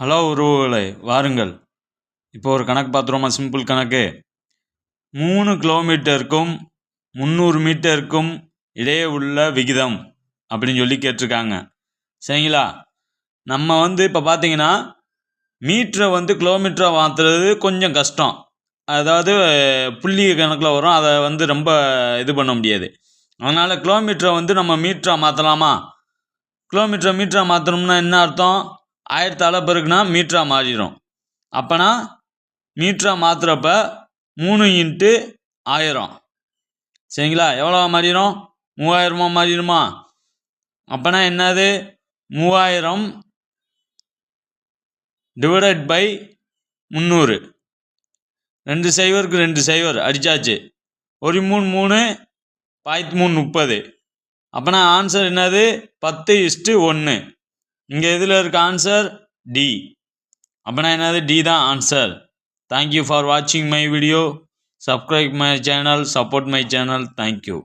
Hello உறவுகளை வாருங்கள். இப்போ ஒரு கணக்கு பார்த்துருவோமா சிம்பிள் கணக்கு. மூணு கிலோமீட்டருக்கும் முந்நூறு மீட்டருக்கும் இடையே உள்ள விகிதம் அப்படின்னு சொல்லி கேட்டிருக்காங்க. சரிங்களா? நம்ம வந்து இப்போ பார்த்தீங்கன்னா மீட்டரை வந்து கிலோமீட்டரை மாற்றுறது கொஞ்சம் கஷ்டம். அதாவது புள்ளி கணக்கில் வரும் அதை வந்து ரொம்ப இது பண்ண முடியாது. அதனால் கிலோமீட்டரை வந்து நம்ம மீட்டராக மாற்றலாமா கிலோமீட்டரை மீட்டராக மாற்றணும்னா என்ன அர்த்தம்? ஆயிரத்து பெருக்குனா மீட்டராக மாறிடும். அப்போனா மீட்டராக மாற்றுறப்ப மூணு இன்ட்டு ஆயிரம். சரிங்களா? எவ்வளோ மாறிடும்? மூவாயிரமா மாறிடுமா? அப்போனா என்னது? மூவாயிரம் டிவைடட் பை முந்நூறு. ரெண்டு சைவருக்கு ரெண்டு சைவர் அடித்தாச்சு ஒரு மூணு மூணு பாய்த்து மூணு முப்பது. அப்போனா ஆன்சர் என்னது? பத்து இஸ்ட்டு ஒன்று இங்கே இதில் இருக்க ஆன்சர் டி அப்படின்னா என்னது? டி தான் ஆன்சர் தேங்க்யூ ஃபார் வாட்சிங் my video subscribe my channel support my channel thank you